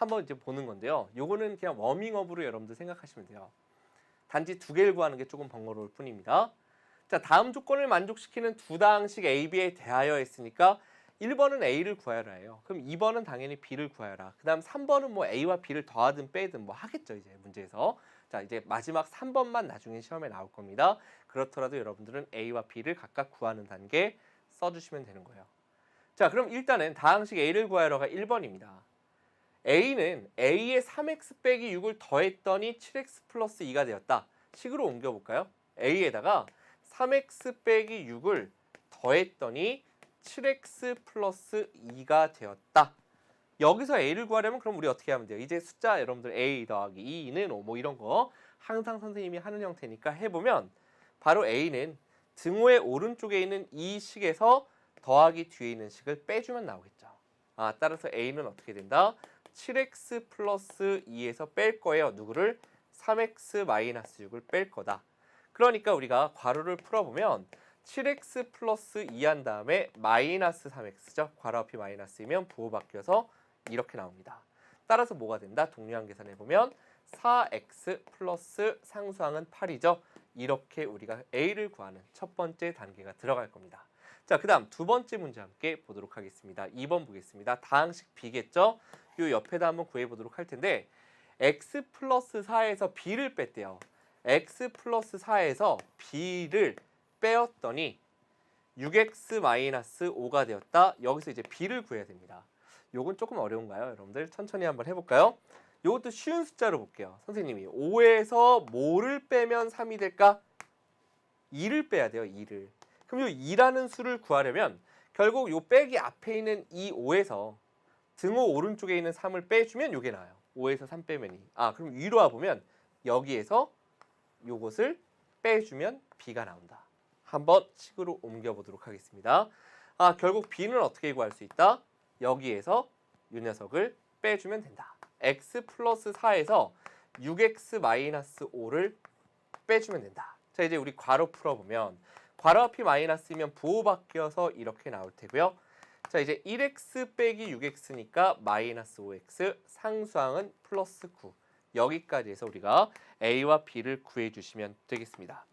한번 이제 보는 건데요. 요거는 그냥 워밍업으로 여러분들 생각하시면 돼요. 단지 두 개를 구하는 게 조금 번거로울 뿐입니다. 자, 다음 조건을 만족시키는 두 다항식 A, B에 대하여 했으니까 1번은 A를 구하여라 해요. 그럼 2번은 당연히 B를 구하여라. 그 다음 3번은 뭐 A와 B를 더하든 빼든 뭐 하겠죠, 이제 문제에서. 자, 이제 마지막 3번만 나중에 시험에 나올 겁니다. 그렇더라도 여러분들은 A와 B를 각각 구하는 단계 써주시면 되는 거예요. 자, 그럼 일단은 다항식 A를 구하여라가 1번입니다. A는 A의 3x 빼기 6을 더했더니 7x 플러스 2가 되었다. 식으로 옮겨볼까요? A에다가 3x 빼기 6을 더했더니 7x 플러스 2가 되었다. 여기서 A를 구하려면 그럼 우리 어떻게 하면 돼요? 이제 숫자 여러분들 A 더하기 2는 5 뭐 이런 거 항상 선생님이 하는 형태니까 해보면 바로 A는 등호의 오른쪽에 있는 이 식에서 더하기 뒤에 있는 식을 빼주면 나오겠죠. 아, 따라서 A는 어떻게 된다? 7x 플러스 2에서 뺄 거예요. 누구를? 3x 마이너스 6을 뺄 거다. 그러니까 우리가 괄호를 풀어보면 7x 플러스 2 한 다음에 마이너스 3x죠. 괄호 앞이 마이너스이면 부호 바뀌어서 이렇게 나옵니다. 따라서 뭐가 된다? 동류항 계산해보면 4x 플러스 상수항은 8이죠. 이렇게 우리가 a를 구하는 첫 번째 단계가 들어갈 겁니다. 자, 그 다음 두 번째 문제 함께 보도록 하겠습니다. 2번 보겠습니다. 다항식 b겠죠? 요 옆에다 한번 구해보도록 할 텐데 x 플러스 4에서 b를 뺐대요. x 플러스 4에서 b를 빼었더니 6x 마이너스 5가 되었다. 여기서 이제 b를 구해야 됩니다. 요건 조금 어려운가요? 여러분들 천천히 한번 해볼까요? 요것도 쉬운 숫자로 볼게요. 선생님이 5에서 뭐를 빼면 3이 될까? 2를 빼야 돼요. 2를. 그럼 요 2라는 수를 구하려면 결국 요 빼기 앞에 있는 이 5에서 등호 오른쪽에 있는 3을 빼주면 요게 나와요. 5에서 3 빼면 2. 아 그럼 위로 와보면 여기에서 요것을 빼주면 b가 나온다. 한번 식으로 옮겨보도록 하겠습니다. 아 결국 b는 어떻게 구할 수 있다? 여기에서 이 녀석을 빼주면 된다. x 플러스 4에서 6x 마이너스 5를 빼주면 된다. 자 이제 우리 괄호 풀어보면 괄호 앞이 마이너스이면 부호 바뀌어서 이렇게 나올 테고요. 자 이제 1x 빼기 6x니까 마이너스 5x 상수항은 플러스 9 여기까지 해서 우리가 a와 b를 구해주시면 되겠습니다.